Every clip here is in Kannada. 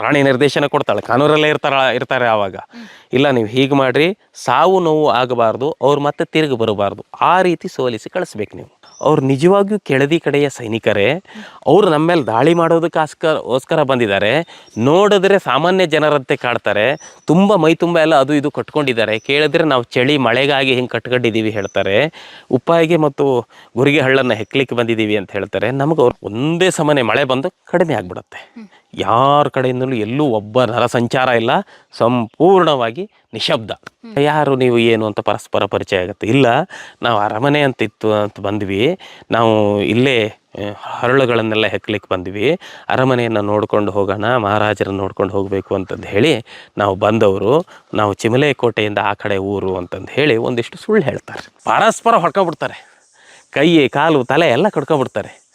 ರಾಣಿ ನಿರ್ದೇಶನ ಕೊಡ್ತಾಳೆ. ಕಾನೂರಲ್ಲೇ ಇರ್ತಾರ, ಇರ್ತಾರೆ ಆವಾಗ. ಇಲ್ಲ, ನೀವು ಹೀಗೆ ಮಾಡಿರಿ, ಸಾವು ನೋವು ಆಗಬಾರ್ದು, ಅವ್ರು ಮತ್ತೆ ತಿರುಗಿ ಬರಬಾರ್ದು. ಆ ರೀತಿ ಸೋಲಿಸಿ ಕಳಿಸ್ಬೇಕು ನೀವು. ಅವ್ರು ನಿಜವಾಗಿಯೂ ಕೆಳದಿ ಕಡೆಯ ಸೈನಿಕರೇ, ಅವರು ನಮ್ಮ ಮೇಲೆ ದಾಳಿ ಮಾಡೋದಕ್ಕೋಸ್ಕರ ಓಸ್ಕರ ಬಂದಿದ್ದಾರೆ. ನೋಡಿದ್ರೆ ಸಾಮಾನ್ಯ ಜನರಂತೆ ಕಾಡ್ತಾರೆ ತುಂಬ ಮೈ ತುಂಬ ಎಲ್ಲ ಅದು ಇದು ಕಟ್ಕೊಂಡಿದ್ದಾರೆ. ಕೇಳಿದ್ರೆ ನಾವು ಚಳಿ ಮಳೆಗಾಗಿ ಹಿಂಗೆ ಕಟ್ಕೊಂಡಿದ್ದೀವಿ ಹೇಳ್ತಾರೆ. ಉಪ್ಪಾಯಿಗೆ ಮತ್ತು ಗುರಿಗೆ ಹಳ್ಳನ್ನು ಹೆಕ್ಲಿಕ್ಕೆ ಬಂದಿದ್ದೀವಿ ಅಂತ ಹೇಳ್ತಾರೆ. ನಮಗೆ ಅವ್ರು ಒಂದೇ ಸಮನೆ ಮಳೆ ಬಂದು ಕಡಿಮೆ ಆಗಿಬಿಡುತ್ತೆ. ಯಾರ ಕಡೆಯಿಂದಲೂ ಎಲ್ಲೂ ಒಬ್ಬ ನರ ಸಂಚಾರ ಇಲ್ಲ. ಸಂಪೂರ್ಣವಾಗಿ ನಿಶಬ್ದ. ಯಾರು ನೀವು ಏನು ಅಂತ ಪರಸ್ಪರ ಪರಿಚಯ ಆಗುತ್ತೆ? ಇಲ್ಲ. ನಾವು ಅರಮನೆ ಅಂತ ಇತ್ತು ಅಂತ ಬಂದ್ವಿ. ನಾವು ಇಲ್ಲೇ ಹರಳುಗಳನ್ನೆಲ್ಲ ಹೆಕ್ಲಿಕ್ಕೆ ಬಂದ್ವಿ. ಅರಮನೆಯನ್ನು ನೋಡ್ಕೊಂಡು ಹೋಗೋಣ ಮಹಾರಾಜರನ್ನು ನೋಡ್ಕೊಂಡು ಹೋಗಬೇಕು ಅಂತಂದು ಹೇಳಿ ನಾವು ಬಂದವರು. ನಾವು ಚಿಮಲೆ ಕೋಟೆಯಿಂದ ಆ ಕಡೆ ಊರು ಅಂತಂದು ಹೇಳಿ ಒಂದಿಷ್ಟು ಸುಳ್ಳು ಹೇಳ್ತಾರೆ. ಪರಸ್ಪರ ಹೊಡ್ಕೊಬಿಡ್ತಾರೆ ಕೈ ಕಾಲು ತಲೆ ಎಲ್ಲ ಕಡ್ಕೊಬಿಡ್ತಾರೆ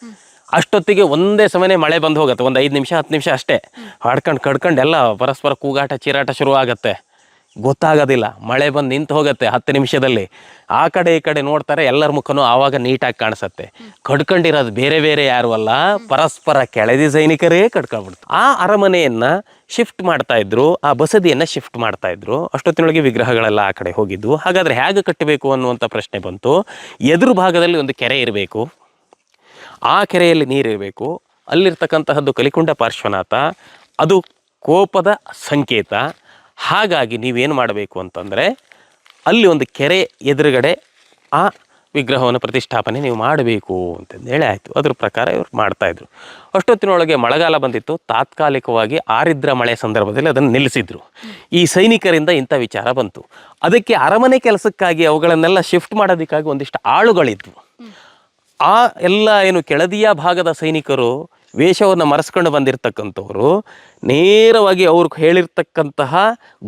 ಅಷ್ಟೊತ್ತಿಗೆ ಒಂದೇ ಸಮನೆ ಮಳೆ ಬಂದು ಹೋಗುತ್ತೆ. ಒಂದು ಐದು ನಿಮಿಷ, ಹತ್ತು ನಿಮಿಷ ಅಷ್ಟೇ. ಹಾಡ್ಕೊಂಡು, ಕಡ್ಕೊಂಡು ಎಲ್ಲ ಪರಸ್ಪರ ಕೂಗಾಟ, ಚೀರಾಟ ಶುರು ಆಗುತ್ತೆ. ಗೊತ್ತಾಗೋದಿಲ್ಲ. ಮಳೆ ಬಂದು ನಿಂತು ಹೋಗುತ್ತೆ ಹತ್ತು ನಿಮಿಷದಲ್ಲಿ. ಆ ಕಡೆ ಈ ಕಡೆ ನೋಡ್ತಾರೆ ಎಲ್ಲರ ಮುಖನೂ ಆವಾಗ ನೀಟಾಗಿ ಕಾಣಿಸುತ್ತೆ. ಕಡ್ಕೊಂಡಿರೋದು ಬೇರೆ ಬೇರೆ ಯಾರು ಅಲ್ಲ, ಪರಸ್ಪರ ಕೆಳದಿ ಸೈನಿಕರೇ ಕಡ್ಕೊಂಡ್ಬಿಡ್ತು. ಆ ಅರಮನೆಯನ್ನ ಶಿಫ್ಟ್ ಮಾಡ್ತಾ ಇದ್ರು, ಆ ಬಸದಿಯನ್ನ ಶಿಫ್ಟ್ ಮಾಡ್ತಾ ಇದ್ರು. ಅಷ್ಟೊತ್ತಿನೊಳಗೆ ವಿಗ್ರಹಗಳೆಲ್ಲ ಆ ಕಡೆ ಹೋಗಿದ್ವು. ಹಾಗಾದ್ರೆ ಹೇಗೆ ಕಟ್ಟಬೇಕು ಅನ್ನುವಂಥ ಪ್ರಶ್ನೆ ಬಂತು. ಎದುರು ಭಾಗದಲ್ಲಿ ಒಂದು ಕೆರೆ ಇರಬೇಕು. ಆ ಕೆರೆಯಲ್ಲಿ ನೀರಿರಬೇಕು. ಅಲ್ಲಿರ್ತಕ್ಕಂತಹದ್ದು ಕಲಿಕುಂಡ ಪಾರ್ಶ್ವನಾಥ. ಅದು ಕೋಪದ ಸಂಕೇತ. ಹಾಗಾಗಿ ನೀವೇನು ಮಾಡಬೇಕು ಅಂತಂದರೆ, ಅಲ್ಲಿ ಒಂದು ಕೆರೆ ಎದುರುಗಡೆ ಆ ವಿಗ್ರಹವನ್ನು ಪ್ರತಿಷ್ಠಾಪನೆ ನೀವು ಮಾಡಬೇಕು ಅಂತಂದು ಹೇಳಿ ಆಯಿತು. ಅದ್ರ ಪ್ರಕಾರ ಇವರು ಮಾಡ್ತಾಯಿದ್ರು ಅಷ್ಟೊತ್ತಿನೊಳಗೆ ಮಳೆಗಾಲ ಬಂದಿತ್ತು. ತಾತ್ಕಾಲಿಕವಾಗಿ ಆರಿದ್ರ ಮಳೆ ಸಂದರ್ಭದಲ್ಲಿ ಅದನ್ನು ನಿಲ್ಲಿಸಿದ್ರು. ಈ ಸೈನಿಕರಿಂದ ಇಂಥ ವಿಚಾರ ಬಂತು. ಅದಕ್ಕೆ ಅರಮನೆ ಕೆಲಸಕ್ಕಾಗಿ ಅವುಗಳನ್ನೆಲ್ಲ ಶಿಫ್ಟ್ ಮಾಡೋದಕ್ಕಾಗಿ ಒಂದಿಷ್ಟು ಆಳುಗಳಿದ್ವು. ಆ ಎಲ್ಲ ಏನು ಕೆಳದಿಯ ಭಾಗದ ಸೈನಿಕರು ವೇಷವನ್ನು ಮರೆಸ್ಕೊಂಡು ಬಂದಿರತಕ್ಕಂಥವ್ರು ನೇರವಾಗಿ ಅವ್ರು ಹೇಳಿರ್ತಕ್ಕಂತಹ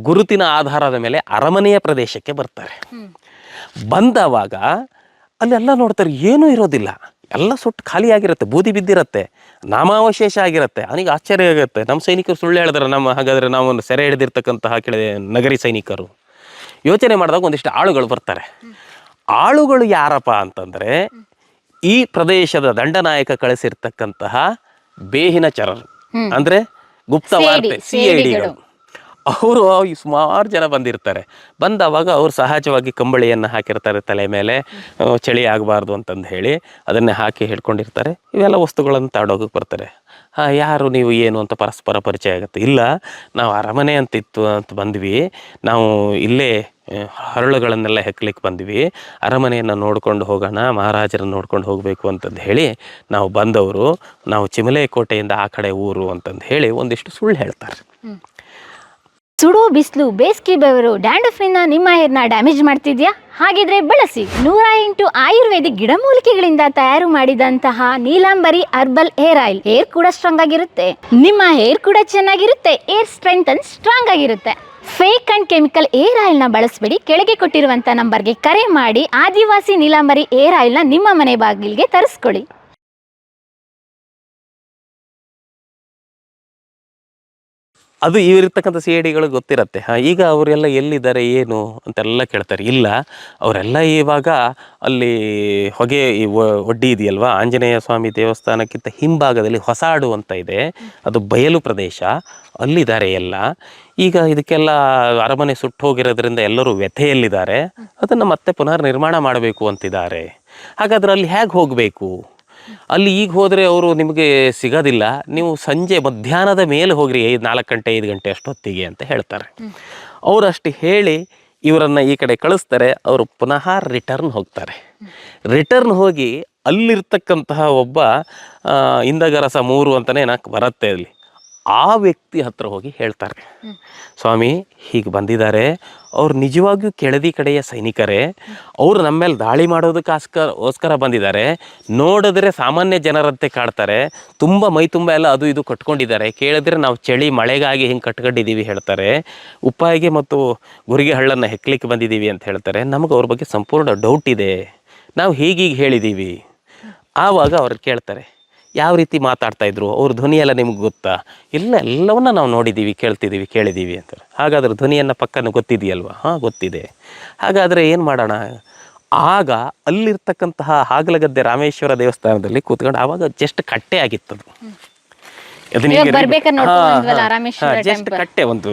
ಗುರುತಿನ ಆಧಾರದ ಮೇಲೆ ಅರಮನೆಯ ಪ್ರದೇಶಕ್ಕೆ ಬರ್ತಾರೆ. ಬಂದವಾಗ ಅಲ್ಲೆಲ್ಲ ನೋಡ್ತಾರೆ, ಏನೂ ಇರೋದಿಲ್ಲ. ಎಲ್ಲ ಸುಟ್ಟು ಖಾಲಿಯಾಗಿರುತ್ತೆ ಬೂದಿ ಬಿದ್ದಿರುತ್ತೆ, ನಾಮಾವಶೇಷ ಆಗಿರುತ್ತೆ. ಅವನಿಗೆ ಆಶ್ಚರ್ಯ ಆಗುತ್ತೆ. ನಮ್ಮ ಸೈನಿಕರು ಸುಳ್ಳು ಹೇಳಿದ್ರೆ ನಮ್ಮ, ಹಾಗಾದರೆ ನಾವು ಸೆರೆ ಹಿಡಿದಿರ್ತಕ್ಕಂತಹ ಕೆಳ ನಗರಿ ಸೈನಿಕರು. ಯೋಚನೆ ಮಾಡಿದಾಗ ಒಂದಿಷ್ಟು ಆಳುಗಳು ಬರ್ತಾರೆ. ಆಳುಗಳು ಯಾರಪ್ಪ ಅಂತಂದರೆ ಈ ಪ್ರದೇಶದ ದಂಡನಾಯಕ ಕಳಿಸಿರ್ತಕ್ಕಂತಹ ಬೇಹಿನ ಚರರು ಅಂದ್ರೆ ಗುಪ್ತ ವಾರ್ತೆ ಸಿ ಐ ಡಿಗಳು ಅವರು ಸುಮಾರು ಜನ ಬಂದಿರ್ತಾರೆ. ಬಂದವಾಗ ಅವರು ಸಹಜವಾಗಿ ಕಂಬಳಿಯನ್ನು ಹಾಕಿರ್ತಾರೆ ತಲೆ ಮೇಲೆ ಚಳಿ ಆಗಬಾರ್ದು ಅಂತಂದು ಹೇಳಿ ಅದನ್ನೇ ಹಾಕಿ ಹಿಡ್ಕೊಂಡಿರ್ತಾರೆ. ಇವೆಲ್ಲ ವಸ್ತುಗಳನ್ನು ತಾಡೋಗಕ್ಕೆ ಬರ್ತಾರೆ. ಯಾರು ನೀವು ಏನು ಅಂತ ಪರಸ್ಪರ ಪರಿಚಯ ಆಗುತ್ತೆ. ಇಲ್ಲ, ನಾವು ಅರಮನೆ ಅಂತಿತ್ತು ಅಂತ ಬಂದ್ವಿ. ನಾವು ಇಲ್ಲೇ ಹರಳುಗಳನ್ನೆಲ್ಲ ಹೆಕ್ಲಿಕ್ಕೆ ಬಂದ್ವಿ. ಅರಮನೆಯನ್ನು ನೋಡ್ಕೊಂಡು ಹೋಗೋಣ, ಮಹಾರಾಜರನ್ನು ನೋಡ್ಕೊಂಡು ಹೋಗಬೇಕು ಅಂತಂದು ಹೇಳಿ ನಾವು ಬಂದವರು. ನಾವು ಚಿಮಲೆ ಕೋಟೆಯಿಂದ ಆ ಕಡೆ ಊರು ಅಂತಂದು ಹೇಳಿ ಒಂದಿಷ್ಟು ಸುಳ್ಳು ಹೇಳ್ತಾರೆ. ಸುಡು, ಬಿಸಿಲು, ಬೇಸಿಗೆ ಬೆವರು ಡ್ಯಾಂಡಫಿನ ನಿಮ್ಮ ಹೇರ್ನ ಡ್ಯಾಮೇಜ್ ಮಾಡ್ತಿದ್ಯಾ? ಹಾಗಿದ್ರೆ ಬಳಸಿ ನೂರ ಎಂಟು ಆಯುರ್ವೇದಿಕ್ ಗಿಡಮೂಲಿಕೆಗಳಿಂದ ತಯಾರು ಮಾಡಿದಂತಹ Neelambari herbal hair oil. Hair ಕೂಡ ಸ್ಟ್ರಾಂಗ್ ಆಗಿರುತ್ತೆ. ನಿಮ್ಮ ಹೇರ್ ಕೂಡ ಚೆನ್ನಾಗಿರುತ್ತೆ. ಏರ್ ಸ್ಟ್ರೆಂತ್ ಅಂಡ್ ಸ್ಟ್ರಾಂಗ್ ಆಗಿರುತ್ತೆ. ಫೇಕ್ ಅಂಡ್ ಕೆಮಿಕಲ್ ಏರ್ ಆಯಿಲ್ನ ಬಳಸಬೇಡಿ. ಕೆಳಗೆ ಕೊಟ್ಟಿರುವಂತಹ ನಂಬರ್ಗೆ ಕರೆ ಮಾಡಿ. ಆದಿವಾಸಿ ನೀಲಾಂಬರಿ ಏರ್ ಆಯಿಲ್ನ ನಿಮ್ಮ ಮನೆ ಬಾಗಿಲಿಗೆ ತರಿಸ್ಕೊಳ್ಳಿ. ಅದು ಇವರಿರ್ತಕ್ಕಂಥ ಸಿ ಐ ಡಿಗಳು ಗೊತ್ತಿರುತ್ತೆ. ಹಾಂ, ಈಗ ಅವರೆಲ್ಲ ಎಲ್ಲಿದ್ದಾರೆ, ಏನು ಅಂತೆಲ್ಲ ಕೇಳ್ತಾರೆ. ಇಲ್ಲ, ಅವರೆಲ್ಲ ಇವಾಗ ಅಲ್ಲಿ ಹೊಗೆ ಈ ಒಡ್ಡಿ ಇದೆಯಲ್ವಾ? ಆಂಜನೇಯ ಸ್ವಾಮಿ ದೇವಸ್ಥಾನಕ್ಕಿಂತ ಹಿಂಭಾಗದಲ್ಲಿ ಹೊಸಾಡು ಅಂತ ಇದೆ. ಅದು ಬಯಲು ಪ್ರದೇಶ. ಅಲ್ಲಿದ್ದಾರೆ ಎಲ್ಲ. ಈಗ ಇದಕ್ಕೆಲ್ಲ ಅರಮನೆ ಸುಟ್ಟು ಹೋಗಿರೋದ್ರಿಂದ ಎಲ್ಲರೂ ವ್ಯಥೆಯಲ್ಲಿದ್ದಾರೆ. ಅದನ್ನು ಮತ್ತೆ ಪುನರ್ ನಿರ್ಮಾಣ ಮಾಡಬೇಕು ಅಂತಿದ್ದಾರೆ. ಹಾಗಾದ್ರೆ ಅಲ್ಲಿ ಹೇಗೆ ಹೋಗಬೇಕು? ಅಲ್ಲಿ ಈಗ ಹೋದರೆ ಅವರು ನಿಮಗೆ ಸಿಗೋದಿಲ್ಲ. ನೀವು ಸಂಜೆ ಮಧ್ಯಾಹ್ನದ ಮೇಲೆ ಹೋಗ್ರಿ ಐದು ನಾಲ್ಕು ಗಂಟೆ ಐದು ಗಂಟೆ ಅಷ್ಟೊತ್ತಿಗೆ ಅಂತ ಹೇಳ್ತಾರೆ. ಅವರಷ್ಟು ಹೇಳಿ ಇವರನ್ನು ಈ ಕಡೆ ಕಳಿಸ್ತಾರೆ ಅವರು ಪುನಃ ರಿಟರ್ನ್ ಹೋಗ್ತಾರೆ. ರಿಟರ್ನ್ ಹೋಗಿ ಅಲ್ಲಿರ್ತಕ್ಕಂತಹ ಒಬ್ಬ ಇಂದಗರಸ ಮೂರು ಅಂತಲೇ ನಾಲ್ಕು ಬರುತ್ತೆ ಅಲ್ಲಿ. ಆ ವ್ಯಕ್ತಿ ಹತ್ರ ಹೋಗಿ ಹೇಳ್ತಾರೆ. ಸ್ವಾಮಿ ಹೀಗೆ ಬಂದಿದ್ದಾರೆ ಅವ್ರು ನಿಜವಾಗಿಯೂ ಕೆಳದಿ ಕಡೆಯ ಸೈನಿಕರೇ. ಅವರು ನಮ್ಮ ಮೇಲೆ ದಾಳಿ ಮಾಡೋದಕ್ಕೋಸ್ಕರ ಓಸ್ಕರ ಬಂದಿದ್ದಾರೆ. ನೋಡಿದ್ರೆ ಸಾಮಾನ್ಯ ಜನರಂತೆ ಕಾಡ್ತಾರೆ ತುಂಬ ಮೈ ತುಂಬ ಎಲ್ಲ ಅದು ಇದು ಕಟ್ಕೊಂಡಿದ್ದಾರೆ. ಕೇಳಿದ್ರೆ ನಾವು ಚಳಿ ಮಳೆಗಾಗಿ ಹಿಂಗೆ ಕಟ್ಕೊಂಡಿದ್ದೀವಿ ಹೇಳ್ತಾರೆ. ಉಪ್ಪಾಯಿಗೆ ಮತ್ತು ಗುರಿಗೆ ಹಳ್ಳನ್ನು ಹೆಕ್ಲಿಕ್ಕೆ ಬಂದಿದ್ದೀವಿ ಅಂತ ಹೇಳ್ತಾರೆ. ನಮಗೆ ಅವ್ರ ಬಗ್ಗೆ ಸಂಪೂರ್ಣ ಡೌಟ್ ಇದೆ. ನಾವು ಹೀಗೀಗ ಹೇಳಿದ್ದೀವಿ. ಆವಾಗ ಅವ್ರು ಕೇಳ್ತಾರೆ. ಯಾವ ರೀತಿ ಮಾತಾಡ್ತಾ ಇದ್ರು? ಅವ್ರ ಧ್ವನಿಯೆಲ್ಲ ನಿಮ್ಗೆ ಗೊತ್ತಾ? ಇಲ್ಲ ಎಲ್ಲವನ್ನ ನಾವು ನೋಡಿದ್ದೀವಿ ಕೇಳ್ತಿದ್ದೀವಿ ಕೇಳಿದ್ದೀವಿ ಅಂತಾರೆ. ಹಾಗಾದ್ರೆ ಧ್ವನಿಯನ್ನು ಪಕ್ಕನ ಗೊತ್ತಿದೆಯಲ್ವಾ? ಹಾಂ ಗೊತ್ತಿದೆ. ಹಾಗಾದರೆ ಏನು ಮಾಡೋಣ? ಆಗ ಅಲ್ಲಿರ್ತಕ್ಕಂತಹ ಹಾಗಲಗದ್ದೆ ರಾಮೇಶ್ವರ ದೇವಸ್ಥಾನದಲ್ಲಿ ಕೂತ್ಕೊಂಡು ಆವಾಗ ಜಸ್ಟ್ ಕಟ್ಟೆ ಆಗಿತ್ತದು ಜಸ್ಟ್ ಕಟ್ಟೆ ಒಂದು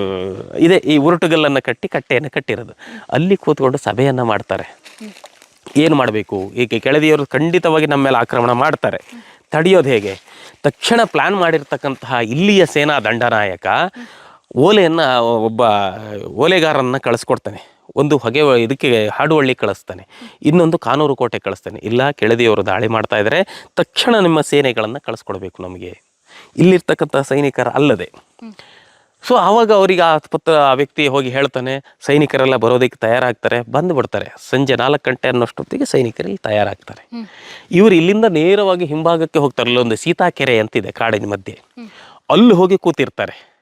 ಇದೆ. ಈ ಉರುಟುಗಲ್ಲನ್ನ ಕಟ್ಟಿ ಕಟ್ಟೆಯನ್ನು ಕಟ್ಟಿರೋದು. ಅಲ್ಲಿ ಕೂತ್ಕೊಂಡು ಸಭೆಯನ್ನ ಮಾಡ್ತಾರೆ. ಏನು ಮಾಡಬೇಕು? ಈಗ ಕೆಳದಿಯವರು ಖಂಡಿತವಾಗಿ ನಮ್ಮ ಮೇಲೆ ಆಕ್ರಮಣ ಮಾಡ್ತಾರೆ. ತಡೆಯೋದು ಹೇಗೆ? ತಕ್ಷಣ ಪ್ಲ್ಯಾನ್ ಮಾಡಿರ್ತಕ್ಕಂತಹ ಇಲ್ಲಿಯ ಸೇನಾ ದಂಡನಾಯಕ ಓಲೆಯನ್ನು ಒಬ್ಬ ಓಲೆಗಾರನ್ನು ಕಳಿಸ್ಕೊಡ್ತಾನೆ. ಒಂದು ಹೊಗೆ ಇದಕ್ಕೆ ಹಾಡುವಳ್ಳಿ ಕಳಿಸ್ತಾನೆ. ಇನ್ನೊಂದು ಕಾನೂರು ಕೋಟೆ ಕಳಿಸ್ತಾನೆ. ಇಲ್ಲ, ಕೆಳದಿಯವರು ದಾಳಿ ಮಾಡ್ತಾ ಇದ್ದಾರೆ. ತಕ್ಷಣ ನಿಮ್ಮ ಸೇನೆಗಳನ್ನು ಕಳಿಸ್ಕೊಡ್ಬೇಕು ನಮಗೆ. ಇಲ್ಲಿರ್ತಕ್ಕಂಥ ಸೈನಿಕರ ಅಲ್ಲದೆ. ಸೊ ಆವಾಗ ಅವರಿಗೆ ಆ ಪತ್ರ ಆ ವ್ಯಕ್ತಿ ಹೋಗಿ ಹೇಳ್ತಾನೆ ಸೈನಿಕರೆಲ್ಲ ಬರೋದಕ್ಕೆ ತಯಾರಾಗ್ತಾರೆ ಬಂದು ಬಿಡ್ತಾರೆ ಸಂಜೆ ನಾಲ್ಕು ಗಂಟೆ ಅನ್ನೋಷ್ಟೊತ್ತಿಗೆ ಸೈನಿಕರಲ್ಲಿ ತಯಾರಾಗ್ತಾರೆ. ಇವರು ಇಲ್ಲಿಂದ ನೇರವಾಗಿ ಹಿಂಭಾಗಕ್ಕೆ ಹೋಗ್ತಾರೆ. ಅಲ್ಲೊಂದು ಸೀತಾಕೆರೆ ಅಂತಿದೆ ಕಾಡಿನ ಮಧ್ಯೆ. ಅಲ್ಲಿ ಹೋಗಿ ಕೂತಿರ್ತಾರೆ.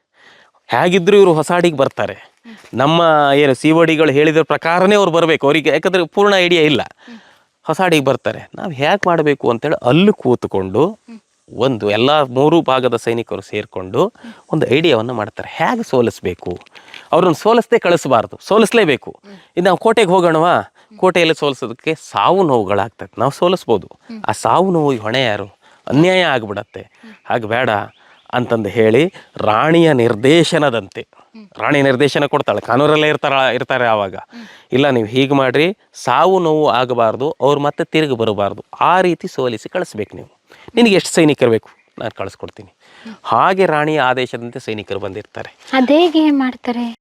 ಹೇಗಿದ್ರು ಇವರು ಹೊಸಾಡಿಗೆ ಬರ್ತಾರೆ. ನಮ್ಮ ಏನು ಸಿ ಹೇಳಿದ ಹೇಳಿದ್ರ ಪ್ರಕಾರನೇ ಅವ್ರು ಬರಬೇಕು. ಅವರಿಗೆ ಯಾಕಂದ್ರೆ ಪೂರ್ಣ ಐಡಿಯಾ ಇಲ್ಲ. ಹೊಸಾಡಿಗೆ ಬರ್ತಾರೆ. ನಾವು ಹೇಗೆ ಮಾಡಬೇಕು ಅಂತೇಳಿ ಅಲ್ಲಿ ಕೂತ್ಕೊಂಡು ಒಂದು ಎಲ್ಲ ಮೂರು ಭಾಗದ ಸೈನಿಕರು ಸೇರಿಕೊಂಡು ಒಂದು ಐಡಿಯಾವನ್ನು ಮಾಡ್ತಾರೆ. ಹೇಗೆ ಸೋಲಿಸ್ಬೇಕು? ಅವ್ರನ್ನ ಸೋಲಿಸದೆ ಕಳಿಸಬಾರ್ದು. ಸೋಲಿಸ್ಲೇಬೇಕು. ಇದು ನಾವು ಕೋಟೆಗೆ ಹೋಗೋಣವಾ? ಕೋಟೆಯಲ್ಲಿ ಸೋಲಿಸೋದಕ್ಕೆ ಸಾವು ನೋವುಗಳಾಗ್ತದೆ. ನಾವು ಸೋಲಿಸ್ಬೋದು. ಆ ಸಾವು ನೋವು ಹೊಣೆ ಯಾರು? ಅನ್ಯಾಯ ಆಗಿಬಿಡತ್ತೆ. ಹಾಗೆ ಬೇಡ ಅಂತಂದು ಹೇಳಿ ರಾಣಿಯ ನಿರ್ದೇಶನದಂತೆ. ರಾಣಿ ನಿರ್ದೇಶನ ಕೊಡ್ತಾಳೆ. ಕಾನೂರಲ್ಲೇ ಇರ್ತಾರ, ಇರ್ತಾರೆ ಆವಾಗ. ಇಲ್ಲ, ನೀವು ಹೀಗೆ ಮಾಡಿರಿ. ಸಾವು ನೋವು ಆಗಬಾರ್ದು. ಅವ್ರು ಮತ್ತೆ ತಿರುಗಿ ಬರಬಾರ್ದು. ಆ ರೀತಿ ಸೋಲಿಸಿ ಕಳಿಸ್ಬೇಕು ನೀವು. ನಿನಗೆ ಎಷ್ಟು ಸೈನಿಕರು ಬೇಕು? ನಾನು ಕಳಿಸ್ಕೊಡ್ತೀನಿ. ಹಾಗೆ ರಾಣಿಯ ಆದೇಶದಂತೆ ಸೈನಿಕರು ಬಂದಿರ್ತಾರೆ. ಅದೇಗೆ ಮಾಡ್ತಾರೆ?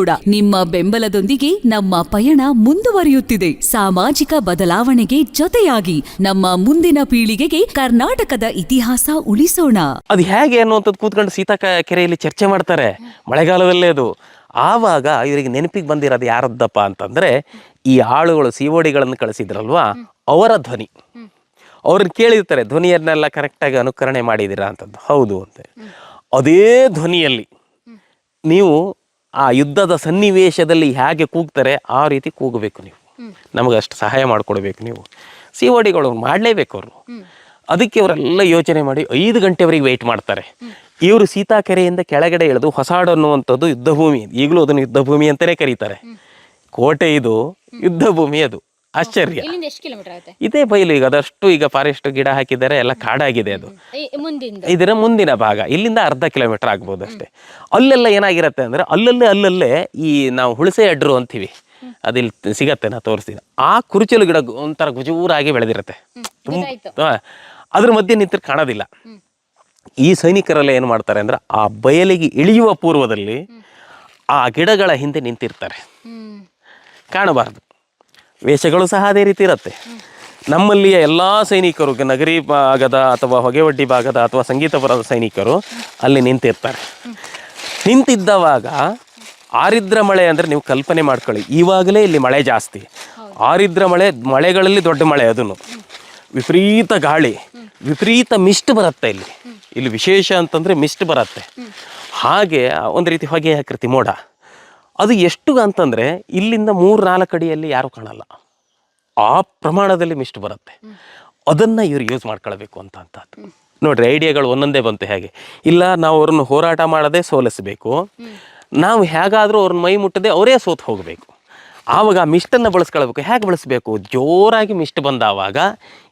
ನಿಮ್ಮ ಬೆಂಬಲದೊಂದಿಗೆ ನಮ್ಮ ಪಯಣ ಮುಂದುವರಿಯುತ್ತಿದೆ. ಸಾಮಾಜಿಕ ಬದಲಾವಣೆಗೆ ಜೊತೆಯಾಗಿ ನಮ್ಮ ಮುಂದಿನ ಪೀಳಿಗೆಗೆ ಕರ್ನಾಟಕದ ಇತಿಹಾಸ ಉಳಿಸೋಣ. ಅದು ಹೇಗೆ ಅನ್ನುವಂಥದ್ದು ಕೂತ್ಕೊಂಡು ಸೀತಾ ಕೆರೆಯಲ್ಲಿ ಚರ್ಚೆ ಮಾಡ್ತಾರೆ. ಮಳೆಗಾಲದಲ್ಲೇ ಅದು. ಆವಾಗ ಇವರಿಗೆ ನೆನಪಿಗೆ ಬಂದಿರೋದು ಯಾರದ್ದಪ್ಪ ಅಂತಂದ್ರೆ, ಈ ಆಳುಗಳು ಸಿಒಡಿಗಳನ್ನು ಕಳಿಸಿದ್ರಲ್ವಾ? ಅವರ ಧ್ವನಿ. ಅವ್ರನ್ನ ಕೇಳಿರ್ತಾರೆ, ಧ್ವನಿಯನ್ನೆಲ್ಲ ಕರೆಕ್ಟಾಗಿ ಅನುಕರಣೆ ಮಾಡಿದ್ದೀರಾ ಅಂತಂದು. ಹೌದು ಅಂತ. ಅದೇ ಧ್ವನಿಯಲ್ಲಿ ನೀವು ಆ ಯುದ್ಧದ ಸನ್ನಿವೇಶದಲ್ಲಿ ಹೇಗೆ ಕೂಗ್ತಾರೆ ಆ ರೀತಿ ಕೂಗಬೇಕು ನೀವು. ನಮಗೆ ಅಷ್ಟು ಸಹಾಯ ಮಾಡಿಕೊಡ್ಬೇಕು ನೀವು. ಸಿ ಒ ಡಿಗಳು ಮಾಡಲೇಬೇಕು ಅವರು. ಅದಕ್ಕೆ ಅವರೆಲ್ಲ ಯೋಚನೆ ಮಾಡಿ ಐದು ಗಂಟೆವರೆಗೆ ವೆಯ್ಟ್ ಮಾಡ್ತಾರೆ. ಇವರು ಸೀತಾಕೆರೆಯಿಂದ ಕೆಳಗಡೆ ಇಳಿದು ಹೊಸಾಡು ಅನ್ನುವಂಥದ್ದು ಯುದ್ಧ ಭೂಮಿ ಈಗಲೂ ಅದನ್ನು ಯುದ್ಧ ಭೂಮಿ ಅಂತಲೇ ಕರೀತಾರೆ. ಕೋಟೆ ಇದು ಯುದ್ಧ ಭೂಮಿ ಅದು. ಆಶ್ಚರ್ಯ. ಇಲ್ಲಿಂದ ಎಷ್ಟು ಕಿಲೋಮೀಟರ್ ಆಗುತ್ತೆ? ಇದೇ ಬಯಲು ಈಗ ಅದಷ್ಟು ಈಗ ಫಾರೆಸ್ಟ್ ಗಿಡ ಹಾಕಿದ್ದಾರೆ ಎಲ್ಲ ಕಾಡಾಗಿದೆ ಅದು. ಮುಂದಿಂದ. ಇದರ ಮುಂದಿನ ಭಾಗ ಇಲ್ಲಿಂದ ಅರ್ಧ ಕಿಲೋಮೀಟರ್ ಆಗ್ಬೋದು ಅಷ್ಟೇ. ಅಲ್ಲೆಲ್ಲ ಏನಾಗಿರತ್ತೆ ಅಂದ್ರೆ ಅಲ್ಲಲ್ಲೇ ಅಲ್ಲಲ್ಲೇ ಈ ನಾವು ಹುಳಸೆ ಅಡ್ರು ಅಂತೀವಿ. ಅದಿಲ್ಲಿ ಸಿಗತ್ತೆ ನಾ ತೋರಿಸ್ತೀನಿ. ಆ ಕುರುಚಲು ಗಿಡ ಗು- ಒಂಥರ ಗುಜೂರಾಗಿ ಬೆಳೆದಿರುತ್ತೆ. ಗೊತ್ತಾಯ್ತು. ಹಾ. ಅದ್ರ ಮಧ್ಯೆ ನಿಂತರೆ ಕಾಣೋದಿಲ್ಲ. ಈ ಸೈನಿಕರೆಲ್ಲ ಏನು ಮಾಡ್ತಾರೆ ಅಂದ್ರೆ ಆ ಬಯಲಿಗೆ ಇಳಿಯುವ ಪೂರ್ವದಲ್ಲಿ ಆ ಗಿಡಗಳ ಹಿಂದೆ ನಿಂತಿರ್ತಾರೆ. ಹ್ಮ್. ಕಾಣಬಾರ್ದು. ವೇಷಗಳು ಸಹ ಅದೇ ರೀತಿ ಇರುತ್ತೆ. ನಮ್ಮಲ್ಲಿಯ ಎಲ್ಲ ಸೈನಿಕರು ನಗರಿ ಭಾಗದ ಅಥವಾ ಹೊಗೆವಡ್ಡಿ ಭಾಗದ ಅಥವಾ ಸಂಗೀತಪುರದ ಸೈನಿಕರು ಅಲ್ಲಿ ನಿಂತಿರ್ತಾರೆ. ನಿಂತಿದ್ದವಾಗ ಆರಿದ್ರ ಮಳೆ ಅಂದರೆ ನೀವು ಕಲ್ಪನೆ ಮಾಡ್ಕೊಳ್ಳಿ, ಈವಾಗಲೇ ಇಲ್ಲಿ ಮಳೆ ಜಾಸ್ತಿ. ಆರಿದ್ರ ಮಳೆ, ಮಳೆಗಳಲ್ಲಿ ದೊಡ್ಡ ಮಳೆ ಅದನ್ನು ವಿಪರೀತ ಗಾಳಿ, ವಿಪರೀತ ಮಿಸ್ಟ್ ಬರುತ್ತೆ ಇಲ್ಲಿ. ಇಲ್ಲಿ ವಿಶೇಷ ಅಂತಂದರೆ ಮಿಸ್ಟ್ ಬರುತ್ತೆ. ಹಾಗೆ ಒಂದು ರೀತಿ ಹೊಗೆ ಆಕೃತಿ ಮೋಡ. ಅದು ಎಷ್ಟು ಅಂತಂದರೆ ಇಲ್ಲಿಂದ ಮೂರು ನಾಲ್ಕು ಅಡಿಯಲ್ಲಿ ಯಾರೂ ಕಾಣಲ್ಲ. ಆ ಪ್ರಮಾಣದಲ್ಲಿ ಮಿಸ್ಟ್ ಬರುತ್ತೆ. ಅದನ್ನು ಇವರು ಯೂಸ್ ಮಾಡ್ಕೊಳ್ಬೇಕು ಅಂತ ಅಂತ ನೋಡ್ರಿ ಐಡಿಯಾಗಳು ಒಂದೊಂದೇ ಬಂತು ಹೇಗೆ. ಇಲ್ಲ ನಾವು ಅವ್ರನ್ನ ಹೋರಾಟ ಮಾಡದೆ ಸೋಲಿಸಬೇಕು. ನಾವು ಹೇಗಾದರೂ ಅವ್ರನ್ನ ಮೈ ಮುಟ್ಟದೆ ಅವರೇ ಸೋತು ಹೋಗಬೇಕು. ಆವಾಗ ಆ ಮಿಸ್ಟನ್ನು ಬಳಸ್ಕೊಳ್ಬೇಕು. ಹೇಗೆ ಬಳಸಬೇಕು? ಜೋರಾಗಿ ಮಿಸ್ಟ್ ಬಂದಾವಾಗ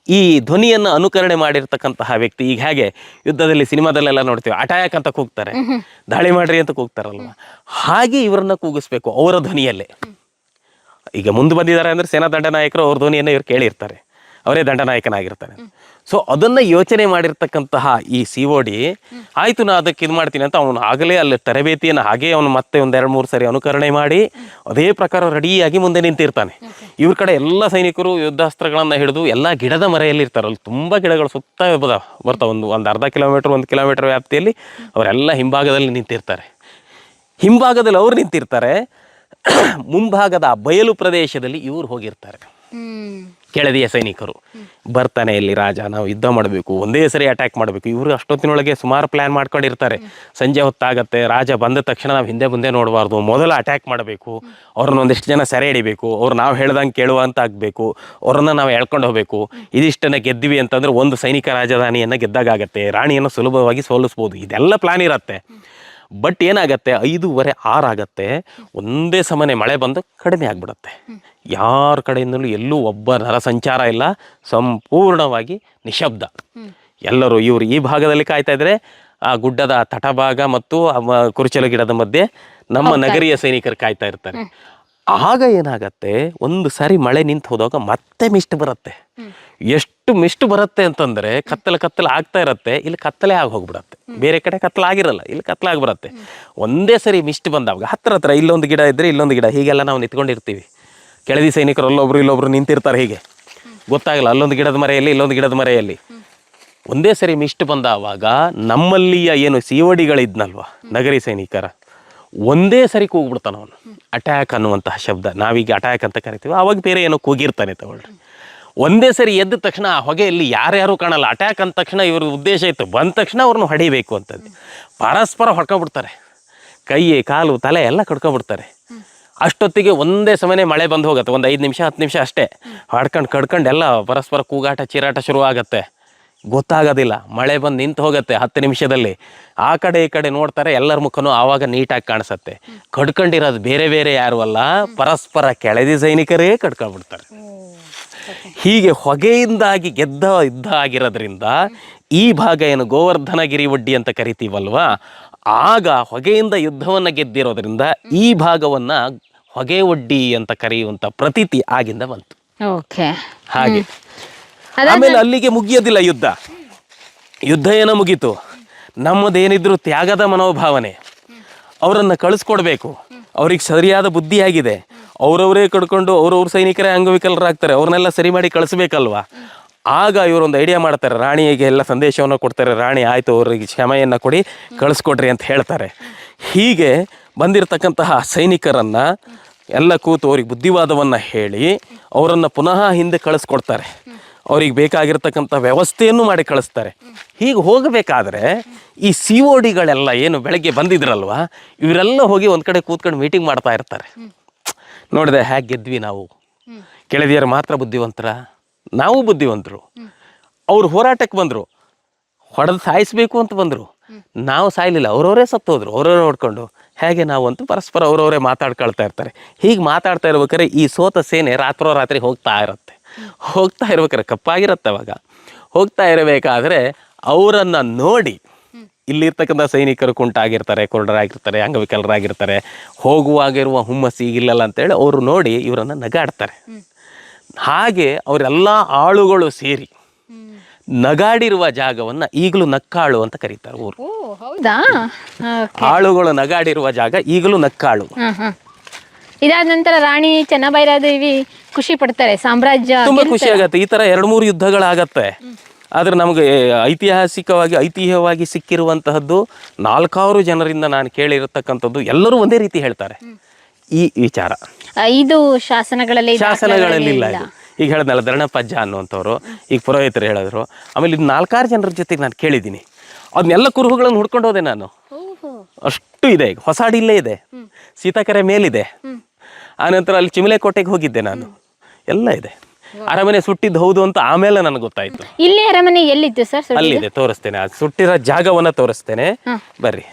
ಈ ಧ್ವನಿಯನ್ನು ಅನುಕರಣೆ ಮಾಡಿರ್ತಕ್ಕಂತಹ ವ್ಯಕ್ತಿ ಈಗ ಹೇಗೆ ಯುದ್ಧದಲ್ಲಿ ಸಿನಿಮಾದಲ್ಲೆಲ್ಲ ನೋಡ್ತೀವಿ ಅಟಾಯಕ್ ಅಂತ ಕೂಗ್ತಾರೆ ದಾಳಿ ಮಾಡ್ರಿ ಅಂತ ಕೂಗ್ತಾರಲ್ವ? ಹಾಗೆ ಇವರನ್ನ ಕೂಗಿಸ್ಬೇಕು ಅವರ ಧ್ವನಿಯಲ್ಲೇ. ಈಗ ಮುಂದೆ ಬಂದಿದ್ದಾರೆ ಅಂದ್ರೆ ಸೇನಾ ದಂಡನಾಯಕರು ಅವ್ರ ಧ್ವನಿಯನ್ನು ಇವ್ರು ಕೇಳಿರ್ತಾರೆ ಅವರೇ ದಂಡನಾಯಕನಾಗಿರ್ತಾರೆ. ಸೊ ಅದನ್ನ ಯೋಚನೆ ಮಾಡಿರ್ತಕ್ಕಂತಹ ಈ ಸಿ ಒ ಡಿ ಆಯ್ತು ನಾ ಅದಕ್ಕೆ ಇದು ಮಾಡ್ತೀನಿ ಅಂತ ಅವನು ಆಗಲೇ ಅಲ್ಲಿ ತರಬೇತಿಯನ್ನು ಹಾಗೆ ಅವನು ಮತ್ತೆ ಒಂದು ಎರಡು ಮೂರು ಸರಿ ಅನುಕರಣೆ ಮಾಡಿ ಅದೇ ಪ್ರಕಾರ ರೆಡಿಯಾಗಿ ಮುಂದೆ ನಿಂತಿರ್ತಾನೆ. ಇವ್ರ ಕಡೆ ಎಲ್ಲ ಸೈನಿಕರು ಯುದ್ಧಾಸ್ತ್ರಗಳನ್ನು ಹಿಡಿದು ಎಲ್ಲ ಗಿಡದ ಮರೆಯಲ್ಲಿ ಇರ್ತಾರೆ. ಅಲ್ಲಿ ತುಂಬಾ ಗಿಡಗಳು ಸುತ್ತ ಬರ್ತಾವ. ಒಂದು ಒಂದು ಅರ್ಧ ಕಿಲೋಮೀಟರ್ ಒಂದು ಕಿಲೋಮೀಟರ್ ವ್ಯಾಪ್ತಿಯಲ್ಲಿ ಅವರೆಲ್ಲ ಹಿಂಭಾಗದಲ್ಲಿ ನಿಂತಿರ್ತಾರೆ. ಹಿಂಭಾಗದಲ್ಲಿ ಅವ್ರು ನಿಂತಿರ್ತಾರೆ. ಮುಂಭಾಗದ ಬಯಲು ಪ್ರದೇಶದಲ್ಲಿ ಇವ್ರು ಹೋಗಿರ್ತಾರೆ. ಕೆಳದಿಯ ಸೈನಿಕರು. ಬರ್ತಾನೆ ಇಲ್ಲಿ ರಾಜ, ನಾವು ಯುದ್ಧ ಮಾಡಬೇಕು, ಒಂದೇ ಸರಿ ಅಟ್ಯಾಕ್ ಮಾಡಬೇಕು. ಇವರು ಅಷ್ಟೊತ್ತಿನೊಳಗೆ ಸುಮಾರು ಪ್ಲಾನ್ ಮಾಡ್ಕೊಂಡಿರ್ತಾರೆ. ಸಂಜೆ ಹೊತ್ತಾಗತ್ತೆ, ರಾಜ ಬಂದ ತಕ್ಷಣ ನಾವು ಹಿಂದೆ ಮುಂದೆ ನೋಡಬಾರ್ದು. ಮೊದಲು ಅಟ್ಯಾಕ್ ಮಾಡಬೇಕು. ಅವ್ರನ್ನ ಒಂದಿಷ್ಟು ಜನ ಸೆರೆ ಹಿಡಿಬೇಕು. ಅವ್ರು ನಾವು ಹೇಳ್ದಂಗೆ ಕೇಳುವಂತ ಆಗಬೇಕು. ಅವ್ರನ್ನ ನಾವು ಎಳ್ಕೊಂಡು ಹೋಗಬೇಕು. ಇದಿಷ್ಟನ್ನ ಗೆದ್ದಿವಿ ಅಂತಂದ್ರೆ ಒಂದು ಸೈನಿಕ ರಾಜಧಾನಿಯನ್ನು ಗೆದ್ದಾಗತ್ತೆ ರಾಣಿಯನ್ನು ಸುಲಭವಾಗಿ ಸೋಲಿಸ್ಬೋದು. ಇದೆಲ್ಲ ಪ್ಲಾನ್ ಇರತ್ತೆ. ಬಟ್ ಏನಾಗತ್ತೆ? ಐದೂವರೆ ಆರಾಗತ್ತೆ. ಒಂದೇ ಸಮನೆ ಮಳೆ ಬಂದು ಕಡಿಮೆ ಆಗ್ಬಿಡತ್ತೆ. ಯಾರ ಕಡೆಯಿಂದಲೂ ಎಲ್ಲೂ ಒಬ್ಬ ನರ ಸಂಚಾರ ಇಲ್ಲ. ಸಂಪೂರ್ಣವಾಗಿ ನಿಶಬ್ದ. ಎಲ್ಲರೂ ಇವರು ಈ ಭಾಗದಲ್ಲಿ ಕಾಯ್ತಾ ಇದ್ರೆ ಆ ಗುಡ್ಡದ ತಟಭಾಗ ಮತ್ತು ಕುರುಚಲು ಗಿಡದ ಮಧ್ಯೆ ನಮ್ಮ ನಗರೀಯ ಸೈನಿಕರು ಕಾಯ್ತಾ ಇರ್ತಾರೆ. ಆಗ ಏನಾಗತ್ತೆ? ಒಂದು ಸಾರಿ ಮಳೆ ನಿಂತು ಹೋದಾಗ ಮತ್ತೆ ಮಿಸ್ಟ್ ಬರುತ್ತೆ. ಎಷ್ಟು ಮಿಸ್ಟ್ ಬರುತ್ತೆ ಅಂತಂದ್ರೆ ಕತ್ತಲ ಕತ್ತಲ ಆಗ್ತಾ ಇರತ್ತೆ, ಇಲ್ಲಿ ಕತ್ತಲೆ ಆಗಿ ಹೋಗ್ಬಿಡತ್ತೆ. ಬೇರೆ ಕಡೆ ಕತ್ತಲೆ ಆಗಿರಲ್ಲ, ಇಲ್ಲಿ ಕತ್ತಲೆ ಒಂದೇ ಸರಿ ಮಿಸ್ಟ್ ಬಂದಾಗ ಹತ್ರ ಹತ್ರ ಇಲ್ಲೊಂದು ಗಿಡ ಇದ್ರೆ ಇಲ್ಲೊಂದು ಗಿಡ, ಹೀಗೆಲ್ಲ ನಾವು ನಿಂತ್ಕೊಂಡಿರ್ತೀವಿ. ಕೆಳದಿ ಸೈನಿಕರು ಅಲ್ಲೊಬ್ರು ಇಲ್ಲೊಬ್ರು ನಿಂತಿರ್ತಾರೆ ಹೀಗೆ. ಗೊತ್ತಾಗಲ್ಲ, ಅಲ್ಲೊಂದು ಗಿಡದ ಮರೆಯಲ್ಲಿ, ಇಲ್ಲೊಂದು ಗಿಡದ ಮರೆಯಲ್ಲಿ. ಒಂದೇ ಸರಿ ಮಿಸ್ಟ್ ಬಂದಾವಾಗ ನಮ್ಮಲ್ಲಿಯ ಏನು ಸಿಒಡಿಗಳಿದ್ನಲ್ವ ನಗರಿ ಸೈನಿಕರ, ಒಂದೇ ಸರಿ ಕೂಗ್ಬಿಡ್ತಾನ ಅವನು. ಅಟ್ಯಾಕ್ ಅನ್ನುವಂತಹ ಶಬ್ದ, ನಾವೀಗ ಅಟ್ಯಾಕ್ ಅಂತ ಕರಿತೀವಿ, ಅವಾಗ ಬೇರೆ ಏನೋ ಕೂಗಿರ್ತಾನೆ ತಗೊಳ್ರಿ. ಒಂದೇ ಸರಿ ಎದ್ದ ತಕ್ಷಣ ಆ ಹೊಗೆಯಲ್ಲಿ ಯಾರ್ಯಾರು ಕಾಣಲ್ಲ. ಅಟ್ಯಾಕ್ ಅಂದ ತಕ್ಷಣ ಇವ್ರ ಉದ್ದೇಶ ಇತ್ತು. ಬಂದ ತಕ್ಷಣ ಅವ್ರನ್ನ ಹೊಡಿಬೇಕು ಅಂತಂದು ಪರಸ್ಪರ ಹೊಡ್ಕೊಬಿಡ್ತಾರೆ. ಕೈ, ಕಾಲು, ತಲೆ ಎಲ್ಲ ಕಡ್ಕೊಬಿಡ್ತಾರೆ. ಅಷ್ಟೊತ್ತಿಗೆ ಒಂದೇ ಸಮನೆ ಮಳೆ ಬಂದು ಹೋಗುತ್ತೆ. ಒಂದು ಐದು ನಿಮಿಷ, ಹತ್ತು ನಿಮಿಷ ಅಷ್ಟೇ. ಹಾಡ್ಕೊಂಡು, ಕಡ್ಕೊಂಡು ಎಲ್ಲ ಪರಸ್ಪರ ಕೂಗಾಟ, ಚೀರಾಟ ಶುರು ಆಗತ್ತೆ ಗೊತ್ತಾಗೋದಿಲ್ಲ. ಮಳೆ ಬಂದು ನಿಂತು ಹೋಗುತ್ತೆ ಹತ್ತು ನಿಮಿಷದಲ್ಲಿ. ಆ ಕಡೆ ಈ ಕಡೆ ನೋಡ್ತಾರೆ ಎಲ್ಲರ ಮುಖನೂ ಆವಾಗ ನೀಟಾಗಿ ಕಾಣಿಸುತ್ತೆ. ಕಡ್ಕೊಂಡಿರೋದು ಬೇರೆ ಬೇರೆ ಯಾರು ಅಲ್ಲ ಪರಸ್ಪರ ಕೆಳದಿ ಸೈನಿಕರೇ ಕಡ್ಕೊಂಡ್ಬಿಡ್ತಾರೆ. ಹೀಗೆ ಹೊಗೆಯಿಂದಾಗಿ ಗೆದ್ದ ಯುದ್ಧ ಆಗಿರೋದ್ರಿಂದ ಈ ಭಾಗ ಏನು ಗೋವರ್ಧನಗಿರಿ ಒಡ್ಡಿ ಅಂತ ಕರಿತೀವಲ್ವಾ? ಆಗ ಹೊಗೆಯಿಂದ ಯುದ್ಧವನ್ನು ಗೆದ್ದಿರೋದ್ರಿಂದ ಈ ಭಾಗವನ್ನು ಹೊಗೆ ಒಡ್ಡಿ ಅಂತ ಕರೆಯುವಂಥ ಪ್ರತೀತಿ ಆಗಿಂದ ಬಂತು. ಓಕೆ. ಹಾಗೆ. ಆಮೇಲೆ ಅಲ್ಲಿಗೆ ಮುಗಿಯೋದಿಲ್ಲ ಯುದ್ಧ. ಯುದ್ಧ ಏನೋ ಮುಗೀತು. ನಮ್ಮದೇನಿದ್ರು ತ್ಯಾಗದ ಮನೋಭಾವನೆ. ಅವರನ್ನು ಕಳಿಸ್ಕೊಡ್ಬೇಕು. ಅವ್ರಿಗೆ ಸರಿಯಾದ ಬುದ್ಧಿ ಆಗಿದೆ. ಅವರವರೇ ಕಡ್ಕೊಂಡು ಅವ್ರವ್ರ ಸೈನಿಕರೇ ಅಂಗವಿಕಲರಾಗ್ತಾರೆ. ಅವ್ರನ್ನೆಲ್ಲ ಸರಿ ಮಾಡಿ ಕಳಿಸ್ಬೇಕಲ್ವಾ? ಆಗ ಇವರೊಂದು ಐಡಿಯಾ ಮಾಡ್ತಾರೆ. ರಾಣಿಗೆ ಎಲ್ಲ ಸಂದೇಶವನ್ನು ಕೊಡ್ತಾರೆ. ರಾಣಿ, ಆಯಿತು, ಅವರಿಗೆ ಕ್ಷಮೆಯನ್ನು ಕೊಡಿ, ಕಳಿಸ್ಕೊಡ್ರಿ ಅಂತ ಹೇಳ್ತಾರೆ. ಹೀಗೆ ಬಂದಿರತಕ್ಕಂತಹ ಸೈನಿಕರನ್ನು ಎಲ್ಲ ಕೂತು ಅವ್ರಿಗೆ ಬುದ್ಧಿವಾದವನ್ನು ಹೇಳಿ, ಅವರನ್ನು ಪುನಃ ಹಿಂದೆ ಕಳಿಸ್ಕೊಡ್ತಾರೆ. ಅವ್ರಿಗೆ ಬೇಕಾಗಿರ್ತಕ್ಕಂಥ ವ್ಯವಸ್ಥೆಯನ್ನು ಮಾಡಿ ಕಳಿಸ್ತಾರೆ. ಹೀಗೆ ಹೋಗಬೇಕಾದ್ರೆ ಈ ಸಿ ಒ ಡಿಗಳೆಲ್ಲ ಏನು ಬೆಳಗ್ಗೆ ಬಂದಿದ್ರಲ್ವ, ಇವರೆಲ್ಲ ಹೋಗಿ ಒಂದು ಕಡೆ ಕೂತ್ಕೊಂಡು ಮೀಟಿಂಗ್ ಮಾಡ್ತಾ ಇರ್ತಾರೆ. ನೋಡಿದೆ ಹೇಗೆ ಗೆದ್ವಿ ನಾವು. ಕೆಳದಿಯರು ಮಾತ್ರ ಬುದ್ಧಿವಂತರ? ನಾವು ಬುದ್ಧಿವಂತರು. ಅವ್ರು ಹೋರಾಟಕ್ಕೆ ಬಂದರು. ಹೊಡೆದು ಸಾಯಿಸ್ಬೇಕು ಅಂತ ಬಂದರು. ನಾವು ಸಾಯ್ಲಿಲ್ಲ, ಅವ್ರವರೇ ಸತ್ತೋದ್ರು, ಅವರವರೇ ನೋಡ್ಕೊಂಡು. ಹೇಗೆ ನಾವು ಅಂತೂ ಪರಸ್ಪರ ಅವ್ರವರೇ ಮಾತಾಡ್ಕೊಳ್ತಾ ಇರ್ತಾರೆ. ಹೀಗೆ ಮಾತಾಡ್ತಾ ಇರ್ಬೇಕಾದ್ರೆ ಈ ಸೋತ ಸೇನೆ ರಾತ್ರೋ ರಾತ್ರಿ ಹೋಗ್ತಾ ಇರತ್ತೆ. ಹೋಗ್ತಾ ಇರ್ಬೇಕಾರೆ ಕಪ್ಪಾಗಿರತ್ತೆ ಅವಾಗ. ಹೋಗ್ತಾ ಇರಬೇಕಾದ್ರೆ ಅವರನ್ನು ನೋಡಿ ಇಲ್ಲಿರ್ತಕ್ಕಂಥ ಸೈನಿಕರು ಕುಂಟಾಗಿರ್ತಾರೆ ಕುರುಡರಾಗಿರ್ತಾರೆ ಅಂಗವಿಕಲರಾಗಿರ್ತಾರೆ ಹೋಗುವಾಗಿರುವ ಹುಮ್ಮಸ್ಸು ಈಗಿಲ್ಲಲ್ಲ ಅಂತೇಳಿ ಅವರು ನೋಡಿ ಇವರನ್ನು ನಗಾಡ್ತಾರೆ. ಹಾಗೆ ಅವರೆಲ್ಲ ಆಳುಗಳು ಸೇರಿ ನಗಾಡಿರುವ ಜಾಗವನ್ನ ಈಗಲೂ ನಕ್ಕಾಳು ಅಂತ ಕರೀತಾರೆ ಊರು. ಆಳುಗಳು ನಗಾಡಿರುವ ಜಾಗ ಈಗಲೂ ನಕ್ಕಾಳು. ಇದಾದ ನಂತರ ರಾಣಿ ಚೆನ್ನಬೈರಾದೇವಿ ಖುಷಿ ಪಡ್ತಾರೆ ಸಾಮ್ರಾಜ್ಯ ತುಂಬಾ ಖುಷಿ ಆಗತ್ತೆ. ಈ ತರ ಎರಡು ಮೂರು ಯುದ್ಧಗಳಾಗತ್ತೆ. ಆದ್ರೆ ನಮಗೆ ಐತಿಹಾಸಿಕವಾಗಿ ಐತಿಹ್ಯವಾಗಿ ಸಿಕ್ಕಿರುವಂತಹದ್ದು ನಾಲ್ಕಾರು ಜನರಿಂದ ನಾನು ಕೇಳಿರತಕ್ಕಂಥದ್ದು ಎಲ್ಲರೂ ಒಂದೇ ರೀತಿ ಹೇಳ್ತಾರೆ. ಈ ವಿಚಾರ. ಐದು ಇದು ಶಾಸನಗಳಲ್ಲಿ ಶಾಸನಗಳಲ್ಲಿ ಇಲ್ಲ ಇದು. ಈಗ ಹೇಳ್ದಲ್ಲ ಧರಣಪಜ್ಜ ಅನ್ನುವಂಥವ್ರು. ಈಗ ಪುರೋಹಿತರು ಹೇಳಿದ್ರು. ಆಮೇಲೆ ಇದು ನಾಲ್ಕಾರು ಜನರ ಜೊತೆಗೆ ನಾನು ಕೇಳಿದ್ದೀನಿ. ಅದನ್ನೆಲ್ಲ ಕುರುಹುಗಳನ್ನು ಹುಡ್ಕೊಂಡು ಹೋದೆ ನಾನು. ಅಷ್ಟು ಇದೆ ಈಗ. ಹೊಸಾಡಿಲ್ಲೇ ಇದೆ. ಸೀತಾಕೆರೆ ಮೇಲಿದೆ. ಆನಂತರ ಅಲ್ಲಿ ಚಿಮಲೆ ಕೋಟೆಗೆ ಹೋಗಿದ್ದೆ ನಾನು. ಎಲ್ಲ ಇದೆ. ಅರಮನೆ ಸುಟ್ಟಿದ್ದು ಹೌದು ಅಂತ ಆಮೇಲೆ ನನಗೆ ಗೊತ್ತಾಯ್ತು. ಇಲ್ಲಿ ಅರಮನೆ ಎಲ್ಲಿತ್ತು ಸರ್ ಅಲ್ಲಿದೆ ತೋರಿಸ್ತೇನೆ. ಸುಟ್ಟಿರೋ ಜಾಗವನ್ನ ತೋರಿಸ್ತೇನೆ. ಬರ್ರಿ.